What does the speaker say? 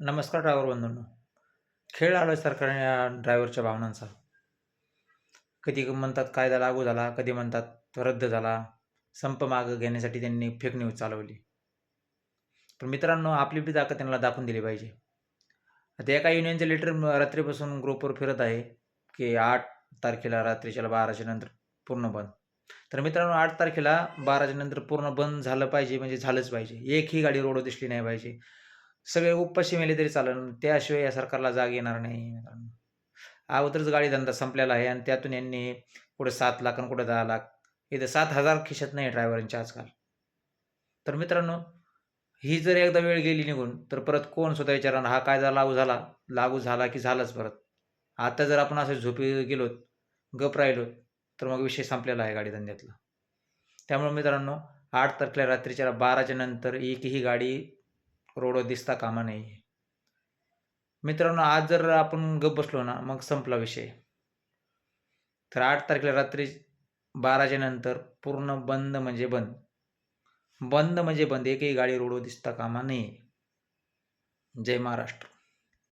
नमस्कार ड्रायव्हर बंधूंनो. खेळ आलो सरकारने या ड्रायव्हरच्या भावनांचा. कधी म्हणतात कायदा लागू झाला कधी म्हणतात तो रद्द झाला. संप मागं घेण्यासाठी त्यांनी फेक न्यूज चालवली. पण मित्रांनो आपली बी ताकद त्यांना दाखवून दिली पाहिजे. आता एका युनियनचे लेटर रात्रीपासून ग्रुपवर फिरत आहे की आठ तारखेला रात्रीच्या बाराच्या नंतर पूर्ण बंद. तर मित्रांनो आठ तारखेला बाराच्या नंतर पूर्ण बंद झालं पाहिजे म्हणजे झालंच पाहिजे. एकही गाडी रोड दिसली नाही पाहिजे. सगळे उपाशी मेले तरी चालन. त्याशिवाय या सरकारला जाग येणार नाही. मित्रांनो अगोदरच गाडी धंदा संपलेला आहे आणि त्यातून यांनी कुठं सात लाख आणि कुठे दहा लाख. इथं सात हजार खिशात नाही ड्रायव्हरांच्या आजकाल. तर मित्रांनो ही जर एकदा वेळ गेली निघून तर परत कोण सुद्धा विचारणार हा कायदा लागू झाला लागू झाला की झालाच परत. आता जर आपण असं झोपी गेलो गप राहिलो तर मग विषय संपलेला आहे गाडी धंद्यातला. त्यामुळे मित्रांनो आठ तारखेला रात्रीच्या बाराच्या नंतर एकही गाडी रोड दिसता कामा नाही मित्रांनो आज जर आपण गप बसलो ना मग संपला विषय. तर आठ तारखेला रात्री बाराच्या नंतर पूर्ण बंद म्हणजे बंद. बंद म्हणजे बंद. एकही गाडी रोडवर दिसता कामा नाही जय महाराष्ट्र.